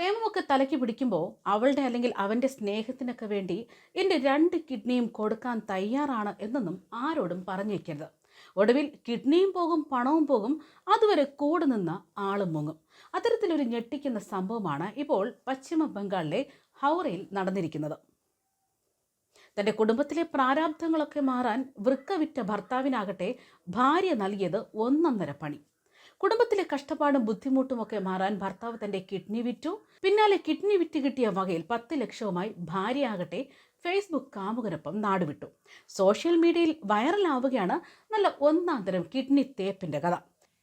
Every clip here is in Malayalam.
പ്രേമമൊക്കെ തലയ്ക്ക് പിടിക്കുമ്പോൾ അവളുടെ അല്ലെങ്കിൽ അവന്റെ സ്നേഹത്തിനൊക്കെ വേണ്ടി എന്റെ രണ്ട് കിഡ്നിയും കൊടുക്കാൻ തയ്യാറാണ് എന്നൊന്നും ആരോടും പറഞ്ഞേക്കരുത്. ഒടുവിൽ കിഡ്നിയും പോകും പണവും പോകും അതുവരെ കൂടെ നിന്ന് ആളും മുങ്ങും. അത്തരത്തിലൊരു ഞെട്ടിക്കുന്ന സംഭവമാണ് ഇപ്പോൾ പശ്ചിമ ബംഗാളിലെ ഹൗറയിൽ നടന്നിരിക്കുന്നത്. തന്റെ കുടുംബത്തിലെ പ്രാരാബ്ധങ്ങളൊക്കെ മാറാൻ വൃക്ക വിറ്റ ഭർത്താവിനാകട്ടെ ഭാര്യ നൽകിയത് ഒന്നൊന്നര പണി. കുടുംബത്തിലെ കഷ്ടപ്പാടും ബുദ്ധിമുട്ടുമൊക്കെ മാറാൻ ഭർത്താവ് തന്റെ കിഡ്നി വിറ്റു. പിന്നാലെ കിഡ്നി വിറ്റ് കിട്ടിയ വകയിൽ പത്ത് ലക്ഷവുമായി ഭാര്യയാകട്ടെ ഫേസ്ബുക്ക് കാമുകനൊപ്പം നാടുവിട്ടു. സോഷ്യൽ മീഡിയയിൽ വൈറലാവുകയാണ് നല്ല ഒന്നാം തരം കിഡ്നി തേപ്പിന്റെ കഥ.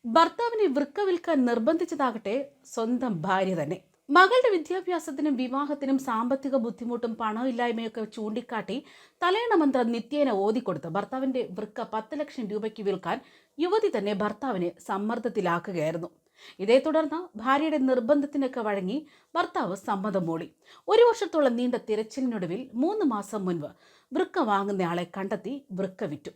ഭർത്താവിനെ വൃക്ക വിൽക്കാൻ നിർബന്ധിച്ചതാകട്ടെ സ്വന്തം ഭാര്യ തന്നെ. മകളുടെ വിദ്യാഭ്യാസത്തിനും വിവാഹത്തിനും സാമ്പത്തിക ബുദ്ധിമുട്ടും പണമില്ലായ്മയൊക്കെ ചൂണ്ടിക്കാട്ടി തലയണ മന്ത്രം നിത്യേന ഓതിക്കൊടുത്ത് ഭർത്താവിന്റെ വൃക്ക പത്ത് ലക്ഷം രൂപയ്ക്ക് വിൽക്കാൻ യുവതി തന്നെ ഭർത്താവിനെ സമ്മർദ്ദത്തിലാക്കുകയായിരുന്നു. ഇതേ തുടർന്ന് ഭാര്യയുടെ നിർബന്ധത്തിനൊക്കെ വഴങ്ങി ഭർത്താവ് സമ്മതം മൂളി ഒരു വർഷത്തോളം നീണ്ട തിരച്ചിലിനൊടുവിൽ മൂന്ന് മാസം മുൻപ് വൃക്ക വാങ്ങുന്നയാളെ കണ്ടെത്തി വൃക്ക വിറ്റു.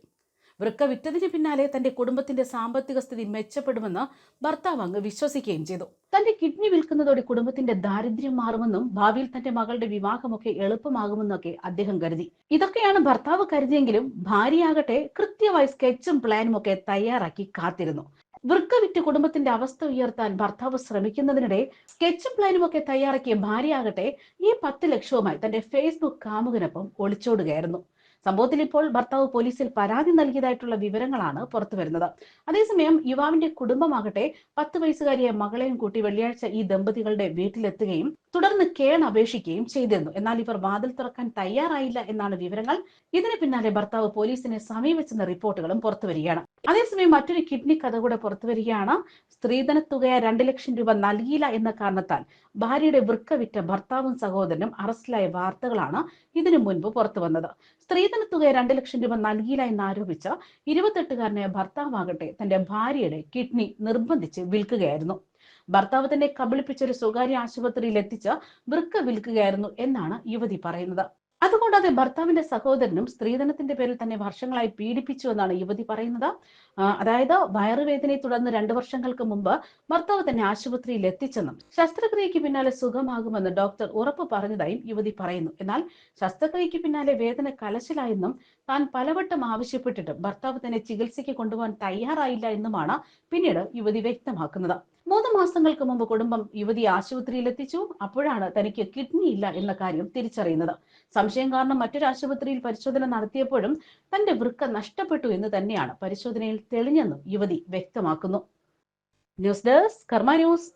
വൃക്ക വിറ്റതിന് പിന്നാലെ തന്റെ കുടുംബത്തിന്റെ സാമ്പത്തിക സ്ഥിതി മെച്ചപ്പെടുമെന്ന് ഭർത്താവ് അങ്ങ് വിശ്വസിക്കുകയും ചെയ്തു. തന്റെ കിഡ്നി വിൽക്കുന്നതോടെ കുടുംബത്തിന്റെ ദാരിദ്ര്യം മാറുമെന്നും ഭാവിയിൽ തന്റെ മകളുടെ വിവാഹമൊക്കെ എളുപ്പമാകുമെന്നൊക്കെ അദ്ദേഹം കരുതി. ഇതൊക്കെയാണ് ഭർത്താവ് കരുതിയെങ്കിലും ഭാര്യയാകട്ടെ കൃത്യമായി സ്കെച്ചും പ്ലാനും ഒക്കെ തയ്യാറാക്കി കാത്തിരുന്നു. വൃക്ക വിറ്റ് കുടുംബത്തിന്റെ അവസ്ഥ ഉയർത്താൻ ഭർത്താവ് ശ്രമിക്കുന്നതിനിടെ സ്കെച്ചും പ്ലാനും ഒക്കെ തയ്യാറാക്കിയ ഭാര്യയാകട്ടെ ഈ പത്ത് ലക്ഷവുമായി തന്റെ ഫേസ്ബുക്ക് കാമുകനൊപ്പം ഒളിച്ചോടുകയായിരുന്നു. സംഭവത്തിൽ ഇപ്പോൾ ഭർത്താവ് പോലീസിൽ പരാതി നൽകിയതായിട്ടുള്ള വിവരങ്ങളാണ് പുറത്തു വരുന്നത്. അതേസമയം യുവാവിന്റെ കുടുംബമാകട്ടെ പത്ത് വയസ്സുകാരിയെ മകളെയും കൂട്ടി വെള്ളിയാഴ്ച ഈ ദമ്പതികളുടെ വീട്ടിലെത്തുകയും തുടർന്ന് കേൺ അപേക്ഷിക്കുകയും ചെയ്തിരുന്നു. എന്നാൽ ഇവർ വാതിൽ തുറക്കാൻ തയ്യാറായില്ല എന്നാണ് വിവരങ്ങൾ. ഇതിന് പിന്നാലെ ഭർത്താവ് പോലീസിനെ സമീപിച്ചെന്ന റിപ്പോർട്ടുകളും പുറത്തുവരികയാണ് അതേസമയം മറ്റൊരു കിഡ്നി കഥ കൂടെ പുറത്തുവരികയാണ് സ്ത്രീധന തുകയ രണ്ട് ലക്ഷം രൂപ നൽകിയില്ല എന്ന കാരണത്താൽ ഭാര്യയുടെ വൃക്ക വിറ്റ ഭർത്താവും സഹോദരനും അറസ്റ്റിലായ വാർത്തകളാണ് ഇതിനു മുൻപ് പുറത്തു വന്നത്. സ്ത്രീധന തുക രണ്ട് ലക്ഷം രൂപ നൽകിയില്ല എന്നാരോപിച്ച ഇരുപത്തെട്ടുകാരനായ ഭർത്താവാകട്ടെ തന്റെ ഭാര്യയുടെ കിഡ്നി നിർബന്ധിച്ച് വിൽക്കുകയായിരുന്നു. ഭർത്താവ് തന്നെ കബളിപ്പിച്ചൊരു സ്വകാര്യ ആശുപത്രിയിൽ എത്തിച്ച് വൃക്ക വിൽക്കുകയായിരുന്നു എന്നാണ് യുവതി പറയുന്നത്. അതുകൂടാതെ ഭർത്താവിന്റെ സഹോദരനും സ്ത്രീധനത്തിന്റെ പേരിൽ തന്നെ വർഷങ്ങളായി പീഡിപ്പിച്ചു എന്നാണ് യുവതി പറയുന്നത്. അതായത് വയറുവേദനയെ തുടർന്ന് രണ്ടു വർഷങ്ങൾക്ക് മുമ്പ് ഭർത്താവ് തന്നെ ആശുപത്രിയിൽ എത്തിച്ചെന്നും ശസ്ത്രക്രിയയ്ക്ക് പിന്നാലെ സുഖമാകുമെന്ന് ഡോക്ടർ ഉറപ്പ് പറഞ്ഞതായും യുവതി പറയുന്നു. എന്നാൽ ശസ്ത്രക്രിയയ്ക്ക് പിന്നാലെ വേദന കലശലായെന്നും താൻ പലവട്ടം ആവശ്യപ്പെട്ടിട്ടും ഭർത്താവ് തന്നെ ചികിത്സയ്ക്ക് കൊണ്ടുപോകാൻ തയ്യാറായില്ല എന്നുമാണ് പിന്നീട് യുവതി വ്യക്തമാക്കുന്നത്. മൂന്ന് മാസങ്ങൾക്ക് മുമ്പ് കുടുംബം യുവതി ആശുപത്രിയിൽ എത്തിച്ചു. അപ്പോഴാണ് തനിക്ക് കിഡ്നി ഇല്ല എന്ന കാര്യം തിരിച്ചറിയുന്നത്. സംശയം കാരണം മറ്റൊരു ആശുപത്രിയിൽ പരിശോധന നടത്തിയപ്പോഴും തന്റെ വൃക്ക നഷ്ടപ്പെട്ടു എന്ന് തന്നെയാണ് പരിശോധനയിൽ തെളിഞ്ഞെന്നും യുവതി വ്യക്തമാക്കുന്നു. News desk Karma news.